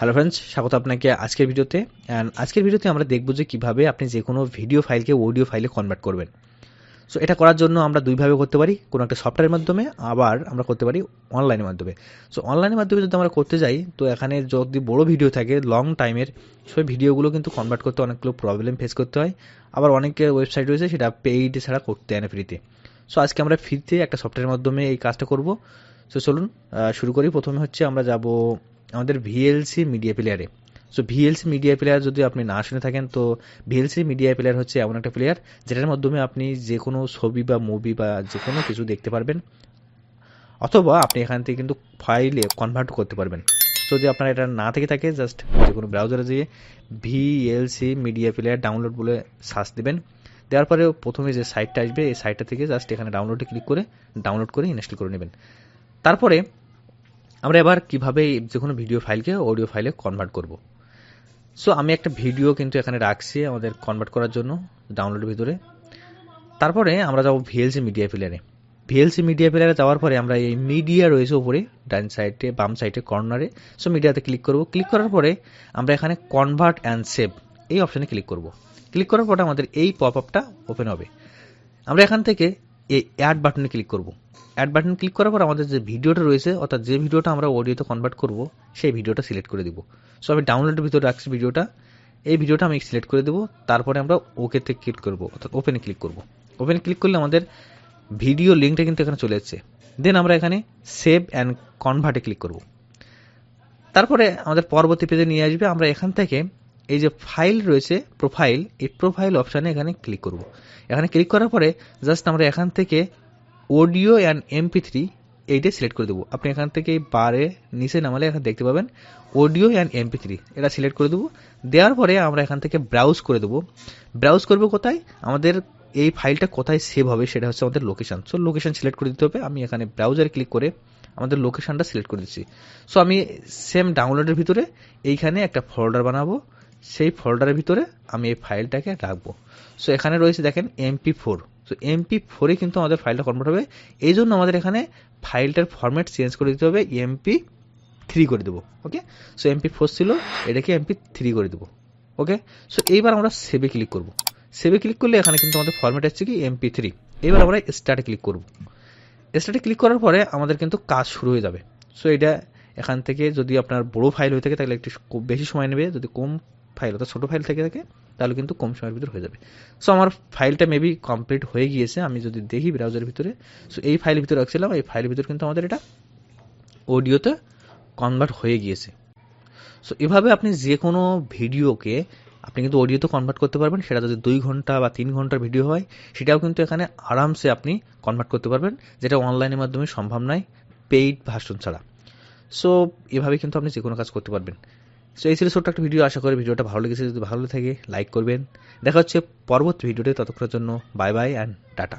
Hello friends স্বাগত আপনাকে আজকের ভিডিওতে। অ্যান্ড আজকের ভিডিওতে আমরা দেখব যে কীভাবে আপনি যে কোনো ভিডিও ফাইলকে অডিও ফাইলে কনভার্ট করবেন। সো এটা করার জন্য আমরা দুইভাবে করতে পারি। কোনো একটা সফটওয়্যারের মাধ্যমে, আবার আমরা করতে পারি অনলাইনের মাধ্যমে। সো অনলাইনের মাধ্যমে যদি আমরা করতে যাই, তো এখানে যদি বড় ভিডিও থাকে লং টাইমের সেই ভিডিওগুলো কিন্তু কনভার্ট করতে অনেকগুলো প্রবলেম ফেস করতে হয়। আবার অনেকের ওয়েবসাইট রয়েছে, সেটা পেইড ছাড়া করতে হয় না ফ্রিতে সো আজকে আমরা ফ্রিতে একটা সফটওয়্যারের মাধ্যমে এই কাজটা করব। সো চলুন শুরু করি। প্রথমে হচ্ছে আমরা যাব আমাদের ভিএলসি মিডিয়া প্লেয়ারে সো ভিএলসি মিডিয়া প্লেয়ার যদি আপনি না শুনে থাকেন, তো ভিএলসি মিডিয়া প্লেয়ার হচ্ছে এমন একটা প্লেয়ার যেটার মাধ্যমে আপনি যে কোনো ছবি বা মুভি বা যে কোনো কিছু দেখতে পারবেন, অথবা আপনি এখান থেকে কিন্তু ফাইলে কনভার্ট করতে পারবেন। যদি আপনার এটা না থেকে থাকে জাস্ট যে কোনো ব্রাউজারে যেয়ে ভিএলসি মিডিয়া প্লেয়ার ডাউনলোড বলে সার্চ দেবেন। দেওয়ার পরে প্রথমে যে সাইটটা আসবে, এই সাইটটা থেকে জাস্ট এখানে ডাউনলোডে ক্লিক করে ডাউনলোড করে ইনস্টল করে নেবেন। তারপরে আমরা এবার কীভাবে যে কোনো ভিডিও ফাইলকে অডিও ফাইলে কনভার্ট করব। সো আমি একটা ভিডিও কিন্তু এখানে রাখছি আমাদের কনভার্ট করার জন্য ডাউনলোডের ভিতরে। তারপরে আমরা যাব ভিএলসি মিডিয়া প্লেয়ারে ভিএলসি মিডিয়া প্লেয়ারে যাওয়ার পরে আমরা এই মিডিয়া রয়েছে উপরে, ডান সাইডে বাম সাইডে কর্নারে সো মিডিয়াতে ক্লিক করব। ক্লিক করার পরে আমরা এখানে কনভার্ট অ্যান্ড সেভ এই অপশানে ক্লিক করব। ক্লিক করার পরে আমাদের এই পপ আপটা ওপেন হবে। আমরা এখান থেকে এই অ্যাড বাটনে ক্লিক করব। অ্যাড বাটন ক্লিক করার পর আমাদের যে ভিডিওটা রয়েছে, অর্থাৎ যে ভিডিওটা আমরা অডিওতে কনভার্ট করব, সেই ভিডিওটা সিলেক্ট করে দিব। সো আমি ডাউনলোডের ভিতরে রাখছি ভিডিওটা। এই ভিডিওটা আমি সিলেক্ট করে দেবো। তারপরে আমরা ওকেতে ক্লিক করব, অর্থাৎ ওপেনে ক্লিক করব। ওপেনে ক্লিক করলে আমাদের ভিডিও লিঙ্কটা কিন্তু এখানে চলে যাচ্ছে দেন আমরা এখানে সেভ অ্যান্ড কনভার্টে ক্লিক করব। তারপরে আমাদের পরবর্তী পেজে নিয়ে আসবে। আমরা এখান থেকে এই যে ফাইল রয়েছে প্রোফাইল এই প্রোফাইল অপশানে এখানে ক্লিক করব। এখানে ক্লিক করার পরে জাস্ট আমরা এখান থেকে অডিও অ্যান্ড এমপি থ্রি এইটা সিলেক্ট করে দেবো। আপনি এখান থেকে বারে, নিচে নামালে এখানে দেখতে পাবেন অডিও অ্যান্ড এমপি থ্রি এটা সিলেক্ট করে দেবো। দেওয়ার পরে আমরা এখান থেকে ব্রাউজ করে দেবো। ব্রাউজ করব কোথায়? আমাদের এই ফাইলটা কোথায় সেভ হবে সেটা হচ্ছে আমাদের লোকেশন সো লোকেশান সিলেক্ট করে দিতে হবে। আমি এখানে ব্রাউজারে ক্লিক করে আমাদের লোকেশনটা সিলেক্ট করে দিচ্ছি। সো আমি সেম ডাউনলোডের ভিতরে এইখানে একটা ফোল্ডার বানাবো। সেই ফোল্ডারের ভিতরে আমি এই ফাইলটাকে রাখব। সো এখানে রয়েছে দেখেন এমপি ফোর সো এমপি ফোরে কিন্তু আমাদের ফাইলটা কনভার্ট হবে। এই জন্য আমাদের এখানে ফাইলটার ফরম্যাট চেঞ্জ করে দিতে হবে এমপি থ্রি করে দেবো ওকে সো এমপি ফোর ছিল, এটাকে এমপি থ্রি করে দেবো ওকে সো এইবার আমরা সেভে ক্লিক করব। সেভে ক্লিক করলে এখানে কিন্তু আমাদের ফরম্যাট আসছে কি এমপি থ্রি এবার আমরা স্টার্টে ক্লিক করব। স্টার্টে ক্লিক করার পরে আমাদের কিন্তু কাজ শুরু হয়ে যাবে। সো এটা এখান থেকে যদি আপনার বড় ফাইল হয়ে থাকে, তাহলে একটু বেশি সময় নেবে। যদি কম ফাইল অর্থাৎ ছোটো ফাইল থেকে থাকে তাহলে কিন্তু কম সময়ের ভিতরে হয়ে যাবে। সো আমার ফাইলটা মেবি কমপ্লিট হয়ে গিয়েছে, আমি যদি দেখি ব্রাউজারের ভিতরে সো এই ফাইলের ভিতরে রাখছিলাম, এই ফাইলের ভিতরে কিন্তু আমাদের এটা অডিওতে কনভার্ট হয়ে গিয়েছে। সো এভাবে আপনি যে কোনো ভিডিওকে আপনি কিন্তু অডিওতে কনভার্ট করতে পারবেন, সেটা যদি দুই ঘণ্টা বা তিন ঘণ্টার ভিডিও হয়, সেটাও কিন্তু এখানে আরামসে আপনি কনভার্ট করতে পারবেন, যেটা অনলাইনের মাধ্যমে সম্ভব নয় পেইড ভাষণ ছাড়া। সো এভাবে কিন্তু আপনি যে কোনো কাজ করতে পারবেন। সো এই ছিল ছোট্ট একটা ভিডিও আশা করি ভিডিওটা ভালো লেগেছে। যদি ভালো থাকে লাইক করবেন। দেখা হচ্ছে পরবর্তী ভিডিওতে ততক্ষণের জন্য বাই বাই অ্যান্ড টাটা।